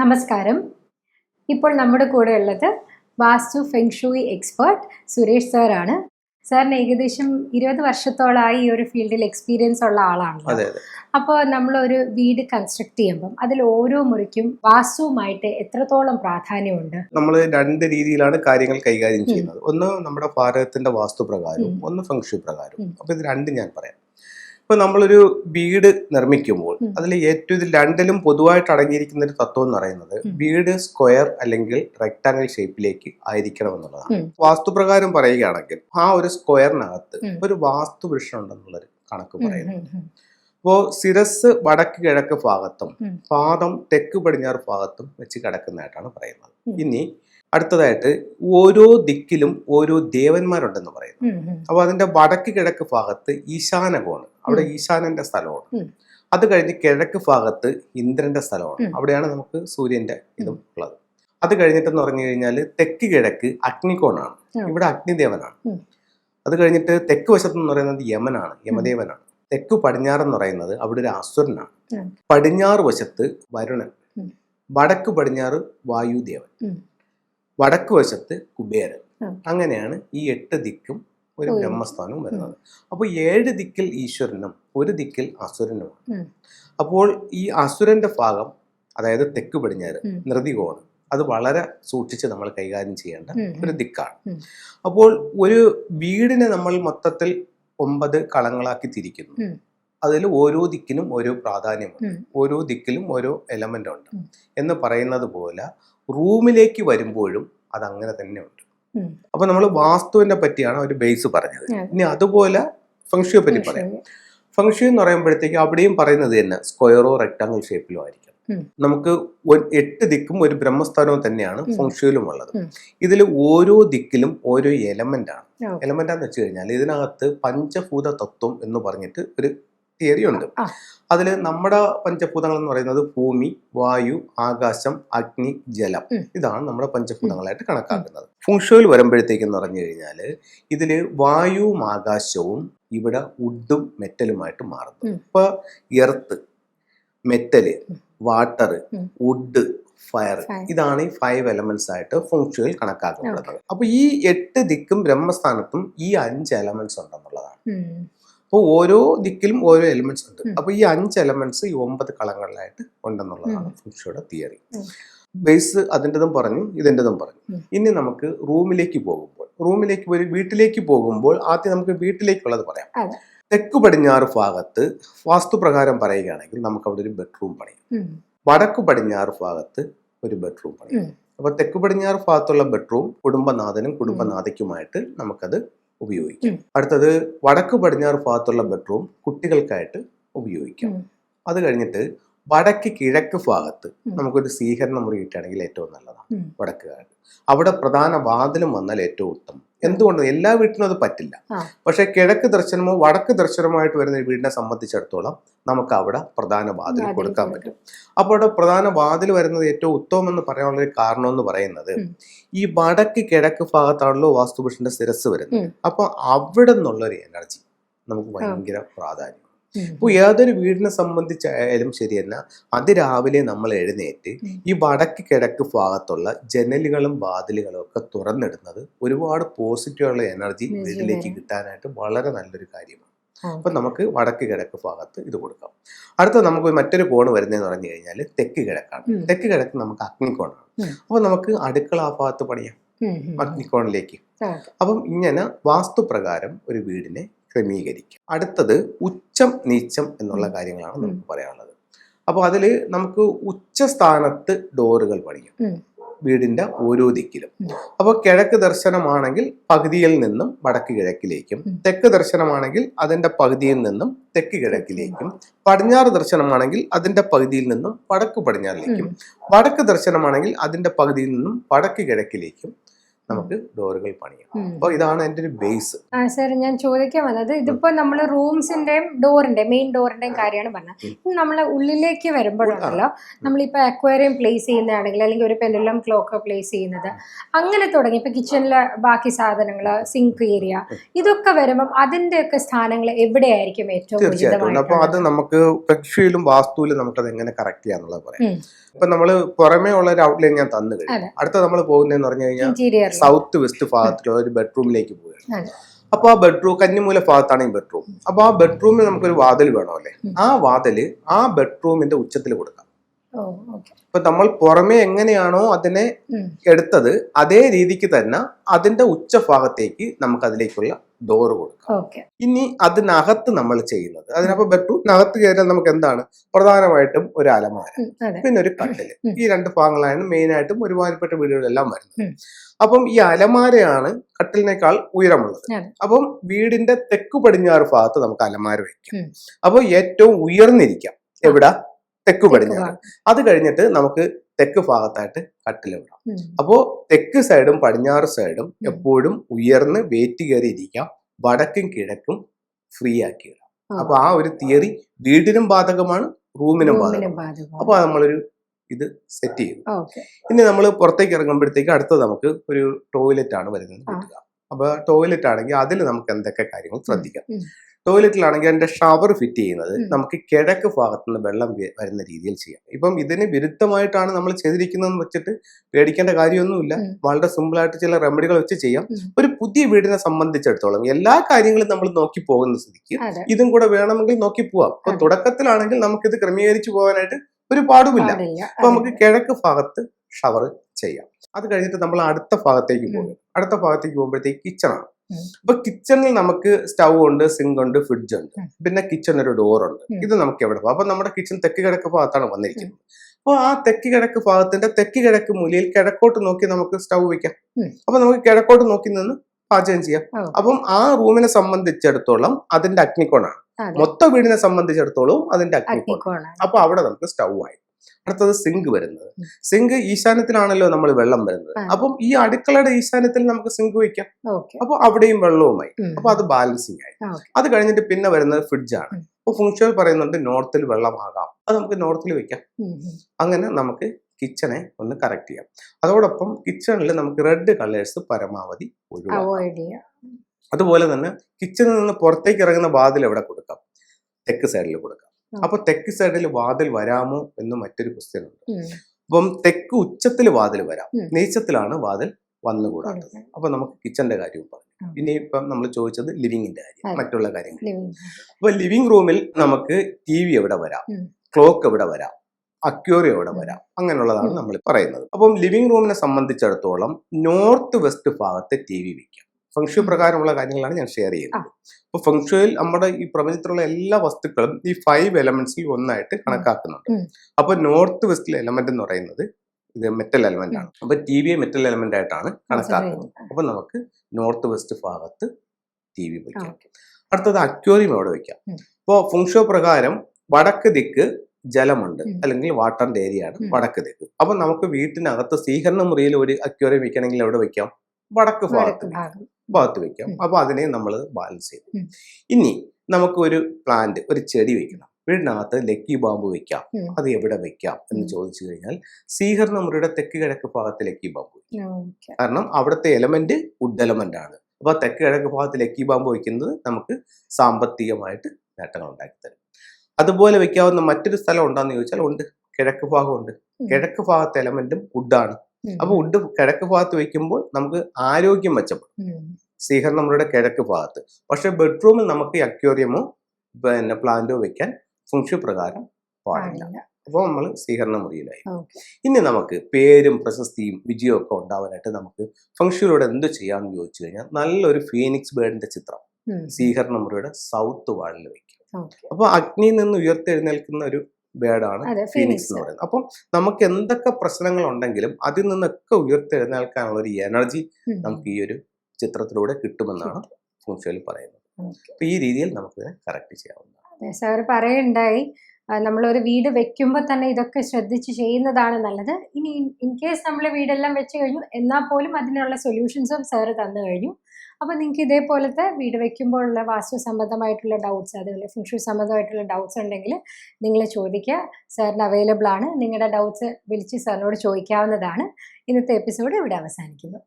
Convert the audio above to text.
നമസ്കാരം. ഇപ്പോൾ നമ്മുടെ കൂടെ ഉള്ളത് വാസ്തു ഫെങ്ഷൂയി എക്സ്പേർട്ട് സുരേഷ് സാറാണ്. സാറിന് ഏകദേശം ഇരുപത് വർഷത്തോളമായി ഈ ഒരു ഫീൽഡിൽ എക്സ്പീരിയൻസ് ഉള്ള ആളാണല്ലോ. അപ്പോൾ നമ്മളൊരു വീട് കൺസ്ട്രക്ട് ചെയ്യുമ്പം അതിൽ ഓരോ മുറിക്കും വാസ്തുവുമായിട്ട് എത്രത്തോളം പ്രാധാന്യമുണ്ട്? നമ്മൾ രണ്ട് രീതിയിലാണ് കാര്യങ്ങൾ കൈകാര്യം ചെയ്യുന്നത്. ഒന്ന് നമ്മുടെ ഭാരതത്തിന്റെ വാസ്തു പ്രകാരവും ഒന്ന് ഫെങ്ഷു പ്രകാരവും. അപ്പോൾ അപ്പൊ ഇത് രണ്ടും ഞാൻ പറയാം. ഇപ്പൊ നമ്മളൊരു വീട് നിർമ്മിക്കുമ്പോൾ. അതിൽ ഏറ്റവും ഇത് രണ്ടിലും പൊതുവായിട്ട് അടങ്ങിയിരിക്കുന്ന ഒരു തത്വം എന്ന് പറയുന്നത് വീട് സ്ക്വയർ അല്ലെങ്കിൽ റെക്ടാങ്കിൾ ഷേപ്പിലേക്ക് ആയിരിക്കണം എന്നുള്ളതാണ്. വാസ്തുപ്രകാരം പറയുകയാണെങ്കിൽ ആ ഒരു സ്ക്വയറിനകത്ത് ഒരു വാസ്തു പുരുഷൻ ഉണ്ടെന്നുള്ളൊരു കണക്ക് പറയുന്നു. അപ്പോൾ ശിരസ് വടക്ക് കിഴക്ക് ഭാഗത്തും പാദം തെക്ക് പടിഞ്ഞാറ് ഭാഗത്തും വെച്ച് കിടക്കുന്നതായിട്ടാണ് പറയുന്നത്. ഇനി അടുത്തതായിട്ട് ഓരോ ദിക്കിലും ഓരോ ദേവന്മാരുണ്ടെന്ന് പറയുന്നു. അപ്പോൾ അതിന്റെ വടക്ക് കിഴക്ക് ഭാഗത്ത് ഈശാനകോണ്. അവിടെ. ഈശാനന്റെ സ്ഥലമാണ്. അത് കഴിഞ്ഞ് കിഴക്ക് ഭാഗത്ത് ഇന്ദ്രന്റെ സ്ഥലമാണ്. അവിടെയാണ് നമുക്ക് സൂര്യന്റെ ഇതും ഉള്ളത്. അത് കഴിഞ്ഞിട്ടെന്ന് പറഞ്ഞു കഴിഞ്ഞാൽ തെക്ക് കിഴക്ക് അഗ്നികോണാണ്. ഇവിടെ അഗ്നിദേവനാണ്. അത് കഴിഞ്ഞിട്ട് തെക്ക് വശത്ത് എന്ന് പറയുന്നത് യമനാണ് യമദേവനാണ്. തെക്ക് പടിഞ്ഞാറെന്ന് പറയുന്നത് അവിടെ ഒരു അസുരനാണ്. പടിഞ്ഞാറ് വശത്ത് വരുണൻ വടക്ക് പടിഞ്ഞാറ് വായുദേവൻ വടക്ക് വശത്ത് കുബേരൻ. അങ്ങനെയാണ് ഈ എട്ട് ദിക്കും ഒരു. ബ്രഹ്മസ്ഥാനവും വരുന്നത്. അപ്പോൾ ഏഴ് ദിക്കിൽ ഈശ്വരനും ഒരു ദിക്കിൽ അസുരനുമാണ്. അപ്പോൾ ഈ അസുരന്റെ ഭാഗം അതായത് തെക്ക് പടിഞ്ഞാറ്. നൃതികോണ് അത് വളരെ സൂക്ഷിച്ച് നമ്മൾ കൈകാര്യം ചെയ്യേണ്ട ഒരു ദിക്കാണ്. അപ്പോൾ ഒരു വീടിനെ നമ്മൾ മൊത്തത്തിൽ ഒമ്പത് കളങ്ങളാക്കി തിരിക്കുന്നു. അതിൽ ഓരോ ദിക്കിനും ഓരോ പ്രാധാന്യമുണ്ട്. ഓരോ ദിക്കിലും ഓരോ എലമെന്റ് ഉണ്ട്. എന്ന് പറയുന്നത് പോലെ റൂമിലേക്ക് വരുമ്പോഴും അത് അങ്ങനെ തന്നെ ഉണ്ട്. ഉം. അപ്പൊ നമ്മൾ വാസ്തുവിനെ പറ്റിയാണ് ഒരു ബേസ് പറഞ്ഞത്. ഇനി അതുപോലെ ഫംഗ്ഷയെ പറ്റി പറയാം. ഫംഗ്ഷൻ എന്ന് പറയുമ്പോഴത്തേക്ക് അവിടെയും പറയുന്നത് തന്നെ സ്ക്വയറോ റെക്ടാങ്കിൾ ഷേപ്പിലോ ആയിരിക്കും. നമുക്ക് എട്ട് ദിക്കും ഒരു ബ്രഹ്മസ്ഥാനവും തന്നെയാണ്. ഫംഗ്ഷയിലും ഉള്ളത്. ഇതിൽ ഓരോ ദിക്കിലും ഓരോ എലമെന്റ് ആണ്. എലമെന്റ് എന്ന് വെച്ച് കഴിഞ്ഞാൽ ഇതിനകത്ത് പഞ്ചഭൂത തത്വം എന്ന് പറഞ്ഞിട്ട് ഒരു തിയറി ഉണ്ട്. അതിൽ നമ്മുടെ പഞ്ചഭൂതങ്ങൾ എന്ന് പറയുന്നത് ഭൂമി വായു ആകാശം അഗ്നി ജലം. ഇതാണ് നമ്മുടെ പഞ്ചഭൂതങ്ങളായിട്ട് കണക്കാക്കുന്നത്. ഫുങ്ഷോയിൽ വരുമ്പോഴത്തേക്കെന്ന് പറഞ്ഞു കഴിഞ്ഞാൽ ഇതിൽ വായുവും ആകാശവും ഇവിടെ ഉഡും മെറ്റലുമായിട്ട് മാറുന്നു. ഇപ്പൊ earth metal water wood wood fire ഇതാണ് ഈ ഫൈവ് എലമെന്റ്സ് ആയിട്ട് ഫുങ്ഷുവൽ കണക്കാക്കപ്പെടുന്നത്. അപ്പൊ ഈ എട്ട് ദിക്കും ബ്രഹ്മസ്ഥാനത്തും ഈ അഞ്ച് എലമെന്റ്സ് ഉണ്ടെന്നുള്ളതാണ്. അപ്പോൾ ഓരോ ദിക്കിലും ഓരോ എലിമെന്റ്സ് ഉണ്ട്. അപ്പോൾ അപ്പൊ ഈ അഞ്ച് എലമെന്റ്സ് ഈ ഒമ്പത് കളങ്ങളിലായിട്ട് ഉണ്ടെന്നുള്ളതാണ് ഫുഷിയുടെ തിയറി. ബേസ് അതിന്റെതും പറഞ്ഞു ഇതിന്റെതും പറഞ്ഞു. ഇനി നമുക്ക് റൂമിലേക്ക് പോകുമ്പോൾ റൂമിലേക്ക് പോയി വീട്ടിലേക്ക് പോകുമ്പോൾ ആദ്യം നമുക്ക് വീട്ടിലേക്കുള്ളത് പറയാം. തെക്ക് പടിഞ്ഞാറ് ഭാഗത്ത് വാസ്തുപ്രകാരം പറയുകയാണെങ്കിൽ നമുക്ക് അവിടെ ഒരു ബെഡ്റൂം പണിയും. വടക്ക് പടിഞ്ഞാറ് ഭാഗത്ത് ഒരു ബെഡ്റൂം പണിയും. അപ്പൊ തെക്ക് പടിഞ്ഞാറ് ഭാഗത്തുള്ള ബെഡ്റൂം കുടുംബനാഥനും കുടുംബനാഥയ്ക്കുമായിട്ട് നമുക്കത് ഉപയോഗിക്കാം. അടുത്തത് വടക്ക് പടിഞ്ഞാറ് ഭാഗത്തുള്ള ബെഡ്റൂം കുട്ടികൾക്കായിട്ട് ഉപയോഗിക്കാം. അത് കഴിഞ്ഞിട്ട് വടക്ക് കിഴക്ക് ഭാഗത്ത് നമുക്കൊരു സ്വീകരണ മുറി കിട്ടുകയാണെങ്കിൽ ഏറ്റവും നല്ലതാണ്. വടക്ക് കിഴക്ക്. അവിടെ പ്രധാന വാതിലും വന്നാൽ ഏറ്റവും ഉത്തമം. എന്തുകൊണ്ട്? എല്ലാ വീട്ടിലും അത് പറ്റില്ല. പക്ഷെ കിഴക്ക് ദർശനമോ വടക്ക് ദർശനമായിട്ട് വരുന്ന വീടിനെ സംബന്ധിച്ചിടത്തോളം നമുക്ക് അവിടെ പ്രധാന വാതിൽ കൊടുക്കാൻ കൊടുക്കും. പറ്റും. അപ്പോൾ അവിടെ പ്രധാന വാതിൽ വരുന്നത് ഏറ്റവും ഉത്തമം എന്ന് പറയാനുള്ള ഒരു കാരണം എന്ന് പറയുന്നത് ഈ വടക്ക് കിഴക്ക് ഭാഗത്താണല്ലോ വാസ്തുപുരുഷന്റെ ശിരസ് വരുന്നത്. അപ്പോൾ അപ്പൊ അവിടെ നിന്നുള്ള ഒരു എനർജി നമുക്ക് ഭയങ്കര പ്രാധാന്യം. ഇപ്പോൾ ഏതൊരു വീടിനെ സംബന്ധിച്ചായാലും ശരി തന്നെ അതിരാവിലെ നമ്മൾ എഴുന്നേറ്റ് ഈ വടക്ക് കിഴക്ക് ഭാഗത്തുള്ള ജനലുകളും വാതിലുകളും ഒക്കെ തുറന്നിടുന്നത് ഒരുപാട് പോസിറ്റീവുള്ള എനർജി വീട്ടിലേക്ക് കിട്ടാനായിട്ട് വളരെ നല്ലൊരു കാര്യമാണ്. അപ്പൊ നമുക്ക് വടക്ക് കിഴക്ക് ഭാഗത്ത് ഇത് കൊടുക്കാം. അടുത്ത നമുക്ക് മറ്റൊരു കോണ് വരുന്നതെന്ന് പറഞ്ഞു കഴിഞ്ഞാൽ തെക്ക് കിഴക്കാണ്. തെക്ക് കിഴക്ക് നമുക്ക് അഗ്നിക്കോണാണ് കോണാണ് അപ്പോൾ നമുക്ക് അടുക്കള ആ ഭാഗത്ത് പണിയാം. അഗ്നിക്കോണിലേക്ക് അപ്പം ഇങ്ങനെ വാസ്തുപ്രകാരം ഒരു വീടിനെ ക്രമീകരിക്കുക അടുത്തത് ഉച്ചം നീച്ചം എന്നുള്ള കാര്യങ്ങളാണ് നമുക്ക് പറയാനുള്ളത്. അപ്പോൾ അതിൽ നമുക്ക് ഉച്ച സ്ഥാനത്ത് ഡോറുകൾ പണിയാം. വീടിന്റെ ഓരോ ദിക്കിലും. അപ്പോൾ കിഴക്ക് ദർശനമാണെങ്കിൽ പകുതിയിൽ നിന്നും വടക്ക് കിഴക്കിലേക്കും. തെക്ക് ദർശനമാണെങ്കിൽ അതിന്റെ പകുതിയിൽ നിന്നും തെക്ക് കിഴക്കിലേക്കും പടിഞ്ഞാറ് ദർശനമാണെങ്കിൽ അതിന്റെ പകുതിയിൽ നിന്നും വടക്ക് പടിഞ്ഞാറിലേക്കും വടക്ക് ദർശനമാണെങ്കിൽ അതിന്റെ പകുതിയിൽ നിന്നും വടക്ക് കിഴക്കിലേക്കും നമുക്ക് ഡോറുകൾ പണിയാം. അപ്പോൾ ഇതാണ് എന്റെ ഒരു ബേസ് ആ സാർ ഞാൻ ചോദിക്കാൻ വന്നത് ഇതിപ്പോ നമ്മൾ റൂംസിന്റെയും ഡോറിന്റെയും മെയിൻ ഡോറിന്റെയും കാര്യമാണ് പറഞ്ഞത്. നമ്മൾ ഉള്ളിലേക്ക് വരുമ്പോഴാണല്ലോ നമ്മളിപ്പോ അക്വേറിയം പ്ലേസ് ചെയ്യുന്നതാണെങ്കിൽ അല്ലെങ്കിൽ ഒരു പെൻഡുലം ക്ലോക്ക് പ്ലേസ് ചെയ്യുന്നത് അങ്ങനെ തുടങ്ങി. ഇപ്പൊ കിച്ചണിലെ ബാക്കി സാധനങ്ങൾ സിങ്ക് ഏരിയ ഇതൊക്കെ വരുമ്പോൾ അതിന്റെ അതിന്റെയൊക്കെ സ്ഥാനങ്ങൾ എവിടെയായിരിക്കും ഏറ്റവും തീർച്ചയായിട്ടും. അപ്പൊ അപ്പോൾ അത്? നമുക്ക് പ്രക്ഷയിലും വാസ്തുവിലും അത് എങ്ങനെ കറക്റ്റ് ചെയ്യാന്നുള്ളത് പറയാം. ഇപ്പൊ നമ്മൾ പുറമേ ഉള്ള ഒരു ഔട്ട്ലൈൻ ഞാൻ തന്നു കഴിഞ്ഞു. അടുത്ത നമ്മൾ പോകുന്നതെന്ന് പറഞ്ഞു കഴിഞ്ഞാൽ സൗത്ത് വെസ്റ്റ് ഭാഗത്തുള്ള ഒരു ബെഡ്റൂമിലേക്ക് പോവുകയാണ്. അപ്പൊ അപ്പോൾ ആ ബെഡ്റൂം കന്നിമൂല ഭാഗത്താണ് ഈ ബെഡ്റൂം. അപ്പോൾ ആ ബെഡ്റൂമിൽ നമുക്കൊരു വാതിൽ വേണമല്ലേ അല്ലേ? ആ വാതിൽ ആ ബെഡ്റൂമിന്റെ ഉച്ചത്തിൽ കൊടുക്കാം. അപ്പൊ ഇപ്പൊ നമ്മൾ പുറമെ എങ്ങനെയാണോ അതിനെ എടുത്തത് അതേ രീതിക്ക് തന്നെ അതിന്റെ ഉച്ച ഭാഗത്തേക്ക് നമുക്ക് അതിലേക്കുള്ള ഡോറ് കൊടുക്കാം. ഓക്കെ ഇനി അതിനകത്ത് നമ്മൾ ചെയ്യുന്നത് അതിനപ്പോ ബെഡ്റൂമിനകത്ത് കയറിയാൽ നമുക്ക് എന്താണ്? പ്രധാനമായിട്ടും ഒരു അലമാര പിന്നെ ഒരു കട്ടിൽ. ഈ രണ്ട് ഭാഗങ്ങളാണ് മെയിനായിട്ടും ഒരുമാതിരിപ്പെട്ട വീടുകളെല്ലാം വരുന്നത്. അപ്പം ഈ അലമാരയാണ് കട്ടിലിനേക്കാൾ ഉയരമുള്ളത്. അപ്പം വീടിന്റെ തെക്ക് പടിഞ്ഞാറ് ഭാഗത്ത് നമുക്ക് അലമാര വയ്ക്കാം. അപ്പൊ അപ്പോൾ ഏറ്റവും ഉയർന്നിരിക്കാം. എവിടെ? തെക്കു പടിഞ്ഞാറ്. അത് കഴിഞ്ഞിട്ട് നമുക്ക് തെക്ക് ഭാഗത്തായിട്ട് കട്ടിൽ വിടാം അപ്പോ അപ്പോൾ തെക്ക് സൈഡും പടിഞ്ഞാറ് സൈഡും എപ്പോഴും ഉയർന്ന് വെയിറ്റ് കയറി ഇരിക്കാം വടക്കും കിഴക്കും ഫ്രീ ആക്കി ഇടാം. അപ്പൊ ആ ഒരു തിയറി വീടിനും ബാധകമാണ് റൂമിനും ബാധകമാണ്. അപ്പൊ നമ്മളൊരു ഇത് സെറ്റ് ചെയ്തു. ഇനി നമ്മൾ പുറത്തേക്ക് ഇറങ്ങുമ്പോഴത്തേക്ക് അടുത്തത് നമുക്ക് ഒരു ടോയ്ലറ്റ് ആണ് വരുന്നത്. കിട്ടുക. അപ്പൊ ടോയ്ലറ്റ് ആണെങ്കിൽ അതിൽ നമുക്ക് എന്തൊക്കെ കാര്യങ്ങൾ ശ്രദ്ധിക്കാം. ടോയ്ലറ്റിലാണെങ്കിൽ അതിന്റെ ഷവർ ഫിറ്റ് ചെയ്യുന്നത് നമുക്ക് കിഴക്ക് ഭാഗത്തു നിന്ന് വെള്ളം വരുന്ന രീതിയിൽ ചെയ്യാം. ഇപ്പം ഇതിന് വിരുദ്ധമായിട്ടാണ് നമ്മൾ ചെയ്തിരിക്കുന്നതെന്ന് വെച്ചിട്ട് പേടിക്കേണ്ട കാര്യമൊന്നുമില്ല. വളരെ സിമ്പിളായിട്ട് ചില റെമഡികൾ വെച്ച് ചെയ്യാം. ഒരു പുതിയ വീടിനെ സംബന്ധിച്ചിടത്തോളം എല്ലാ കാര്യങ്ങളും നമ്മൾ നോക്കി പോകുന്ന സ്ഥിതിക്ക് ഇതും കൂടെ വേണമെങ്കിൽ നോക്കി പോവാം. അപ്പൊ. തുടക്കത്തിലാണെങ്കിൽ നമുക്കിത് ക്രമീകരിച്ചു പോകാനായിട്ട് ഒരു പാടുമില്ല അപ്പൊ നമുക്ക് കിഴക്ക് ഭാഗത്ത് ഷവർ ചെയ്യാം. അത് കഴിഞ്ഞിട്ട് നമ്മൾ അടുത്ത ഭാഗത്തേക്ക് പോകും. അടുത്ത ഭാഗത്തേക്ക് പോകുമ്പോഴത്തേക്ക് കിച്ചണാണ്. അപ്പൊ കിച്ചണിൽ നമുക്ക് സ്റ്റൗ ഉണ്ട് സിങ്ക് ഉണ്ട് ഫ്രിഡ്ജ് ഉണ്ട്. പിന്നെ കിച്ചൺ ഒരു ഡോർ ഉണ്ട്. ഇത് നമുക്ക് എവിടെ പോകാം? അപ്പൊ നമ്മുടെ കിച്ചൺ തെക്ക് കിഴക്ക് ഭാഗത്താണ് വന്നിരിക്കുന്നത്. അപ്പോൾ ആ തെക്ക് കിഴക്ക് ഭാഗത്തിന്റെ തെക്ക് കിഴക്ക് മൂലയിൽ കിഴക്കോട്ട് നോക്കി നമുക്ക് സ്റ്റൗ വെക്കാം. അപ്പൊ നമുക്ക് കിഴക്കോട്ട് നോക്കി നിന്ന് പാചകം ചെയ്യാം. അപ്പം ആ റൂമിനെ സംബന്ധിച്ചിടത്തോളം അതിന്റെ അഗ്നിക്കോണാണ് മൊത്തം വീടിനെ സംബന്ധിച്ചിടത്തോളം അതിന്റെ അഗ്നിക്കോണാണ് അപ്പൊ അവിടെ നമുക്ക് സ്റ്റൗ ആയി. അടുത്തത് സിങ്ക് വരുന്നത്. സിങ്ക് ഈശാന്യത്തിലാണല്ലോ നമ്മൾ വെള്ളം വരുന്നത്. അപ്പം ഈ അടുക്കളയുടെ ഈശാനത്തിൽ നമുക്ക് സിങ്ക് വെക്കാം അപ്പൊ അവിടെയും വെള്ളവുമായി. അപ്പൊ അത് ബാലൻസിങ് ആയി. അത് കഴിഞ്ഞിട്ട് പിന്നെ വരുന്നത് ഫ്രിഡ്ജാണ്. ആണ് അപ്പൊ ഫുങ്ഷൻ പറയുന്നുണ്ട് നോർത്തിൽ വെള്ളമാകാം. അത് നമുക്ക് നോർത്തിൽ വെക്കാം. അങ്ങനെ നമുക്ക് കിച്ചണെ ഒന്ന് കറക്റ്റ് ചെയ്യാം. അതോടൊപ്പം കിച്ചണിൽ നമുക്ക് റെഡ് കളേഴ്സ് പരമാവധി ഒഴിവാക്കാം. അതുപോലെ തന്നെ കിച്ചണിൽ നിന്ന് പുറത്തേക്ക് ഇറങ്ങുന്ന വാതിൽ എവിടെ കൊടുക്കാം? തെക്ക് സൈഡിൽ കൊടുക്കാം. അപ്പൊ തെക്ക് സൈഡിൽ വാതിൽ വരാമോ എന്ന് മറ്റൊരു ക്വസ്റ്റ്യൻ ഉണ്ട്. അപ്പം തെക്ക് ഉച്ചത്തിൽ വാതിൽ വരാം. നീച്ചത്തിലാണ് വാതിൽ വന്നുകൂടാത്തത്. അപ്പൊ നമുക്ക് കിച്ചന്റെ കാര്യവും പറഞ്ഞു. പിന്നെ ഇനി ഇപ്പം നമ്മൾ ചോദിച്ചത് ലിവിങ്ങിന്റെ കാര്യം. മറ്റുള്ള കാര്യങ്ങൾ. Living. അപ്പൊ ലിവിംഗ് റൂമിൽ നമുക്ക് ടി വി എവിടെ വരാം? ക്ലോക്ക് എവിടെ വരാം? അക്യൂറി എവിടെ വരാം? അങ്ങനെയുള്ളതാണ്. നമ്മൾ പറയുന്നത്. അപ്പം ലിവിംഗ് റൂമിനെ സംബന്ധിച്ചിടത്തോളം നോർത്ത് വെസ്റ്റ് ഭാഗത്ത് ടി വി വെക്കാം. ഫംഗ്ഷൻ പ്രകാരമുള്ള കാര്യങ്ങളാണ് ഞാൻ ഷെയർ ചെയ്യുന്നത്. അപ്പൊ ഫംഗ്ഷനിൽ നമ്മുടെ ഈ പ്രപഞ്ചത്തിലുള്ള എല്ലാ വസ്തുക്കളും ഈ ഫൈവ് എലമെന്റ്സിൽ ഒന്നായിട്ട് കണക്കാക്കുന്നുണ്ട്. അപ്പോൾ അപ്പൊ നോർത്ത് വെസ്റ്റിലെ എലമെന്റ് എന്ന് പറയുന്നത് ഇത് മെറ്റൽ എലമെന്റ് ആണ്. അപ്പൊ ടി വിയെ മെറ്റൽ എലമെന്റ് ആയിട്ടാണ് കണക്കാക്കുന്നത്. അപ്പൊ നമുക്ക് നോർത്ത് വെസ്റ്റ് ഭാഗത്ത് ടി വി വയ്ക്കാം. അടുത്തത് അക്വേറിയം അവിടെ വെക്കാം. അപ്പോ അപ്പോൾ ഫുങ്ഷോ പ്രകാരം വടക്ക് ദിക്ക് ജലമുണ്ട്. അല്ലെങ്കിൽ വാട്ടറിന്റെ ഏരിയ ആണ് വടക്ക് ദിക്ക്. അപ്പൊ നമുക്ക് വീട്ടിനകത്ത് സ്വീകരണ മുറിയിൽ ഒരു അക്വേറിയം വെക്കണമെങ്കിൽ എവിടെ വെക്കാം? വടക്ക് ഭാഗത്ത് ഭാഗം. ഭാഗത്ത് വെക്കാം. അപ്പോൾ അപ്പൊ അതിനെ നമ്മൾ ബാലൻസ് ചെയ്യും. ഇനി നമുക്ക് ഒരു പ്ലാന്റ് ഒരു ചെടി വെക്കണം. വീടിനകത്ത് ലക്കി ബാമ്പ് വെക്കാം. അത് എവിടെ വെക്കാം എന്ന്. ചോദിച്ചു കഴിഞ്ഞാൽ സീഹർ മുറിയുടെ തെക്ക് കിഴക്ക് ഭാഗത്ത് ലക്കി ബാമ്പ് വെക്കാം. കാരണം അവിടുത്തെ എലമെന്റ് വുഡ് എലമെന്റ് ആണ്. അപ്പൊ തെക്ക് കിഴക്ക് ഭാഗത്ത് ലക്കി ബാമ്പ് വെക്കുന്നത് നമുക്ക് സാമ്പത്തികമായിട്ട് നേട്ടങ്ങൾ ഉണ്ടാക്കി തരും. അതുപോലെ വെക്കാവുന്ന മറ്റൊരു സ്ഥലം ഉണ്ടോന്ന് ചോദിച്ചാൽ ഉണ്ട്. കിഴക്ക് ഭാഗമുണ്ട് ഉണ്ട്. കിഴക്ക് ഭാഗത്തെ എലമെന്റും വുഡാണ്. അപ്പൊ വുഡ് കിഴക്ക് ഭാഗത്ത് വെക്കുമ്പോൾ നമുക്ക് ആരോഗ്യം മെച്ചപ്പെടും. സീഹർ നമ്മളുടെ കിഴക്ക് ഭാഗത്ത്. പക്ഷെ ബെഡ്റൂമിൽ നമുക്ക് അക്വേറിയമോ പിന്നെ പ്ലാന്റോ വെക്കാൻ ഫുങ്ഷൻ പ്രകാരം പാടില്ല. അപ്പോൾ നമ്മൾ സ്വീകരണ മുറിയിലായി. ഇനി നമുക്ക് പേരും പ്രശസ്തിയും വിജയവും ഒക്കെ ഉണ്ടാവാനായിട്ട് നമുക്ക് ഫംഗ്ഷനിലൂടെ എന്ത് ചെയ്യാമെന്ന് ചോദിച്ചു കഴിഞ്ഞാൽ നല്ലൊരു ഫീനിക്സ് ബേർഡിന്റെ ചിത്രം. സ്വീകരണ മുറിയുടെ സൗത്ത് വാളിൽ വെക്കും അപ്പോൾ അപ്പൊ അഗ്നിയിൽ നിന്ന് ഉയർത്തെഴുന്നേൽക്കുന്ന ഒരു ബേർഡാണ് അതെ ഫീനിക്സ് എന്ന് പറയുന്നത്. അപ്പം നമുക്ക് എന്തൊക്കെ പ്രശ്നങ്ങൾ ഉണ്ടെങ്കിലും അതിൽ നിന്നൊക്കെ ഉയർത്തെഴുന്നേൽക്കാനുള്ള ഒരു എനർജി നമുക്ക് ഈ ഒരു ചിത്രത്തിലൂടെ കിട്ടുമെന്നാണ് ഫുങ്ഷയിൽ പറയുന്നത്. അപ്പൊ ഈ രീതിയിൽ നമുക്ക് കറക്റ്റ് ചെയ്യാവുന്നതാണ്. അതെ സാർ പറയുണ്ടായി നമ്മളൊരു വീട് വെക്കുമ്പോൾ തന്നെ ഇതൊക്കെ ശ്രദ്ധിച്ച് ചെയ്യുന്നതാണ് നല്ലത്. ഇനി ഇൻ കേസ് നമ്മൾ വീടെല്ലാം വെച്ച് കഴിഞ്ഞു എന്നാൽ പോലും അതിനുള്ള സൊല്യൂഷൻസും സാറ് തന്നു കഴിഞ്ഞു. അപ്പോൾ നിങ്ങൾക്ക് ഇതേപോലത്തെ വീട് വെക്കുമ്പോഴുള്ള വാസ്തു സംബന്ധമായിട്ടുള്ള ഡൗട്ട്സ് അതുപോലെ ഫിൻഷു സംബന്ധമായിട്ടുള്ള ഡൗട്ട്സ് ഉണ്ടെങ്കിൽ നിങ്ങൾ ചോദിക്കുക സാറിന് അവൈലബിൾ ആണ്. നിങ്ങളുടെ ഡൗട്ട്സ് വിളിച്ച് സാറിനോട് ചോദിക്കാവുന്നതാണ്. ഇന്നത്തെ എപ്പിസോഡ് ഇവിടെ അവസാനിക്കുന്നു.